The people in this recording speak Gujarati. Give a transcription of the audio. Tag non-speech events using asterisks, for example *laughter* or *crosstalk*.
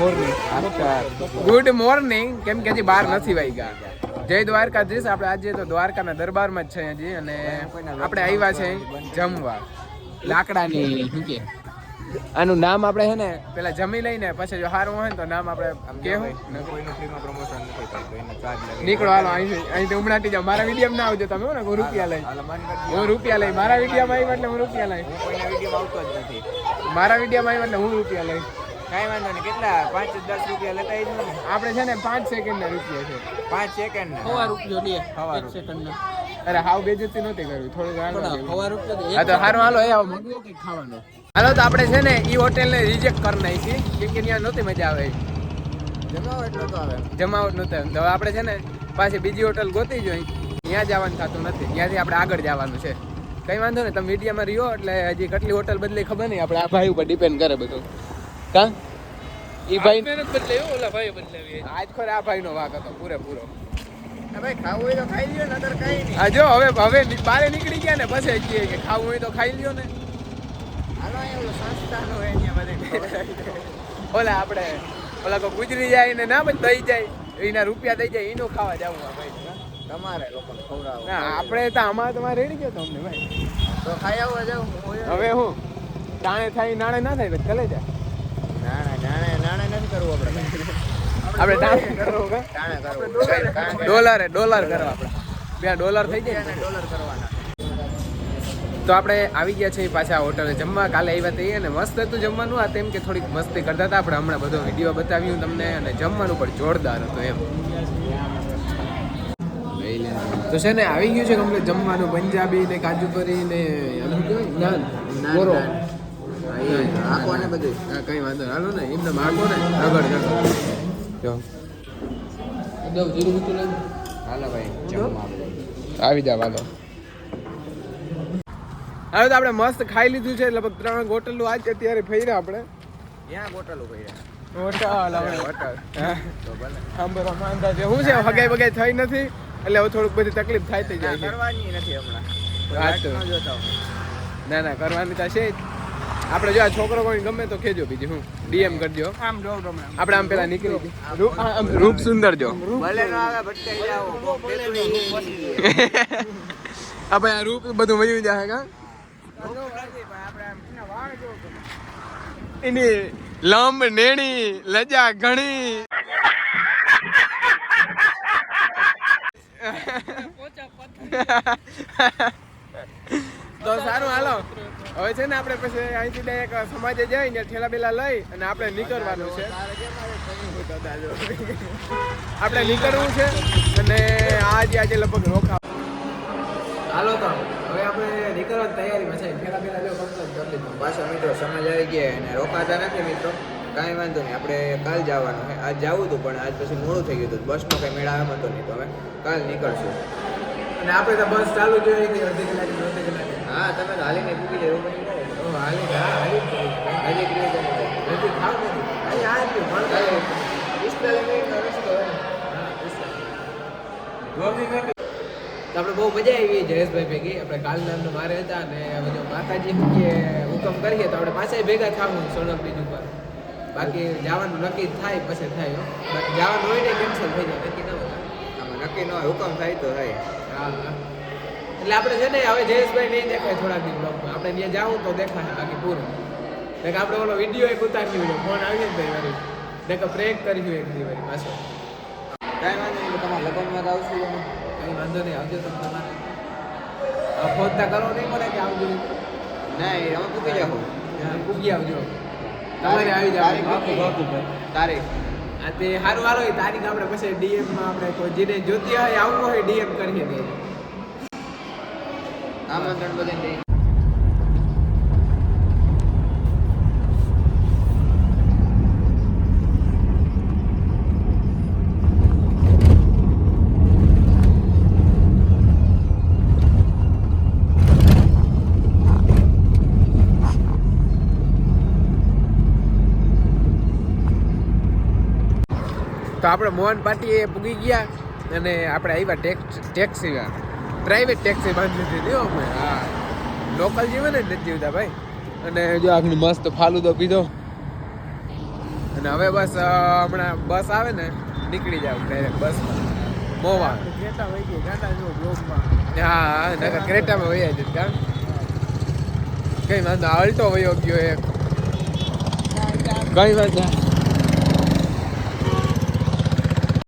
ગુડ મોર્નિંગ કેમ કે હજી બાર નથી વાગ્યા. જય દ્વારકાધીશ. આપણે આજે તો દ્વારકાના દરબારમાં જ છે હજી અને આપણે આવ્યા છે જમવા. લાકડાની કે? આનું નામ આપણે છે ને પેલા જમી લઈને પછી જો સારું હોય ને તો નામ આપણે કેવું? નીકળો, હાલો અહીં ઉમણાટી જાઓ. મારા વીડિયો ના આવજો તમે ને હું રૂપિયા લઈ. હું રૂપિયા લઈ. મારા વિડીયોમાં આવ્યો એટલે હું રૂપિયા લઈ. મારા વિડીયોમાં આવ્યો એટલે હું રૂપિયા લઈ. કાંઈ વાંધો નહીં. કેટલા? પાંચ દસ રૂપિયા લેતા આવી ને. આપણે છે ને પાંચ સેકન્ડ ના રૂપિયા છે. પાંચ સેકન્ડ હવા રૂપિયો લે. હવા સેકન્ડ ના અરે હાવ બેજતી નહોતી કરવી. થોડું પણ હવા રૂપિયો તો હા તો સારું હાલો એ આવો. મંગાવો કંઈક ખાવાનું? હાલો તો આપણે છે ને ઈ હોટેલને રિજેક્ટ કરી નાખી. કેમ કે ત્યાં નહોતી મજા આવે. જમાવટ નતો આવે. જમાવટ નહોતા તો હવે આપણે છે ને પાછી બીજી હોટલ ગોતી જોઈ. ત્યાં જવાનું થતું નથી. ત્યાંથી આપણે આગળ જવાનું છે. કઈ વાંધો નહીં તમે મીડિયામાં રહ્યો એટલે હજી કેટલી હોટલ બદલી ખબર નહીં. આપણે આ ભાઈ ઉપર ડિપેન્ડ કરે બધું. કા? એ ભાઈ બદલે ઓલા ભાઈ બદલાવી આજ ખોરે આ ભાઈનો વાક હતો પૂરેપૂરો. હા ભાઈ ખાવું હોય તો ખાઈ લ્યો નતર કાંઈ નહીં. હા જો હવે હવે બારે નીકળી ગયા ને પછી કહીએ કે ખાવું હોય તો ખાઈ લ્યો ને. હાલો અહીંયા ઓલો સંસ્થાનો હોય અહીંયા બધે. *laughs* ઓલા આપણે ઓલા તો ગુજરી જાય ને ના પછી દઈ જાય. એના રૂપિયા દઈ જાય એનું ખાવા જવું આ ભાઈ. તમારે લોકો ખવડાવો ના આપણે તો આમાં તમારે રેડી ગયો તમને ભાઈ. તો ખાઈ આવવા જાવ હવે હું ટાણે થાય નાણે ના થાય ચલે જા. નાણે નાણે નાણે નથી કરવું આપણે કે ડોલરે ડોલર કરવા આપણે. બે ડોલર થઈ જાય ને ડોલર કરવાના. તો આપણે આવી ગયા છીએ પાછા હોટલે જમવા. કાલે આવ્યા તઈએ ને મસ્ત હતું જમવાનું. આ તેમ કે થોડીક મસ્તી કરતા હતા. આપણે હમણાં બધો વીડિયો બતાવ્યું તમને અને જમવાનું પણ જોરદાર હતું એમ. તો છે ને આવી ગયું છે કમ્પ્લીટ જમવાનું. પંજાબી ને કાજુ કરી ને? નાન. આખો ને બધું. હા કઈ વાંધો હાલો ને એમને માગો ને. આગળ આગળ જો. દઉં જીરું મીઠું લઈ હાલો ભાઈ જમવા આવી જાવ હાલો. હવે તો આપણે મસ્ત ખાઈ લીધું છે લગભગ ત્રણ ગોટલું આજ અત્યારે ફર્યા આપણે. ક્યાં ગોટલો ભાઈ હોટલ હોટલ. હા. તો ભલે. સાંભળો માંદા છે. શું છે? હગાઈ બગાઈ થઈ નથી એટલે હવે થોડુંક બધી તકલીફ થાય થઈ જાય કરવાની નથી હમણાં. ન. ના ના કરવાની તો છે જ. આપણે જો આ છોકરો કોઈ ગમે તો કેજો બીજી હું ડીએમ કરજો. આમ જો આપણે આમ પેલા નીકળી આમ રૂપ સુંદર જો. ભલે ન આવે ભટકાઈ જાઓ. ઈ *laughs* આ રૂપ બધું મળી જાય કા એની લંબ નેણી લજા ઘણી. હાલો હવે છે ને આપણે પછી અહીંથી ડાયરેક્ટ સમાજે જઈને ઠેલા બેલા લઈ અને આપણે નીકળવાનું છે. આપણે નીકળવું છે અને આજે આજે લગભગ રોકા હાલો તો હવે આપણે નીકળવાની તૈયારીમાં છે ઠેલા બેલા જો કમ્પ્લીટ પાછા મિત્રો સમજ આવી ગયા અને રોકાતા નથી મિત્રો. કાંઈ વાંધો નહીં આપણે કાલ જવાનું છે. આજ જવું હતું પણ આજ પછી મોડું થઈ ગયું હતું. બસનો કંઈ મેળાવ્યો હતો નહીં તો હવે કાલ નીકળશું. અને આપણે તો બસ ચાલુ જોઈએ હતી અડધી કલાક અડધી કલાક હા તમે તો હાલીને પૂકી જાય એવું આપણે બહુ મજા આવી જયેશભાઈ ભેગી. આપણે કાલના અમને મારે હતા અને હવે જો માતાજી કે હુકમ કરીએ તો આપણે પાછા ભેગા થવું સોનમ બીજ ઉપર. બાકી જવાનું નક્કી થાય પછી થાય બાકી જવાનું હોય ને કેન્સલ થઈ જાય નક્કી ન હોય. આમાં નક્કી ન હોય હુકમ થાય તો થાય. હા. એટલે આપણે છે ને હવે જયેશભાઈ નહીં દેખાય થોડાક દિવસ. આપણે ત્યાં જાવું તો દેખાય બાકી પૂરું. દેખ આપણે ઓલો વીડિયો એક ઉતાર્યો હોય ફોન આવી ને ભાઈ વળી. દેખ પ્રેક કર્યું એક દી વળી પાછો. કાંઈ વાંધો નહીં તમારા લગ્નમાં તો આવશું તમે કઈ વાંધો નહીં આવજો તમે તમારે. આ ફોનતા કરવો નહીં મને કે આવજો ના એ અમે પૂકી જાઓ. પૂગી આવજો. તમારે આવી જાવ તારીખ આ તે સારું વાળો હોય તારીખ આપણે પછી ડીએમમાં આપણે કોઈ જેને જોતી હોય આવવું હોય ડીએમ કરીએ આમંત્રણ બધાને દઈ તો આપણે મોહન પાટીએ પૂગી ગયા અને આપણે આવ્યા ટેક્સ ટેક્સીમાં પ્રાઇવેટ ટેક્સી બાંધી દીધી અમે. હા. લોકલ જીવન ને નથી જીવતા ભાઈ. અને જો આખું મસ્ત ફાલુદો પીધો. અને હવે બસ હમણાં બસ આવે ને નીકળી જાવ ડાયરેક્ટ બસમાં મોવા. જો હા નકર ક્રેટામાં વહી જ કારણ કઈ વાંધો અલ્ટો વયો ગયો એક. કઈ વાંધો?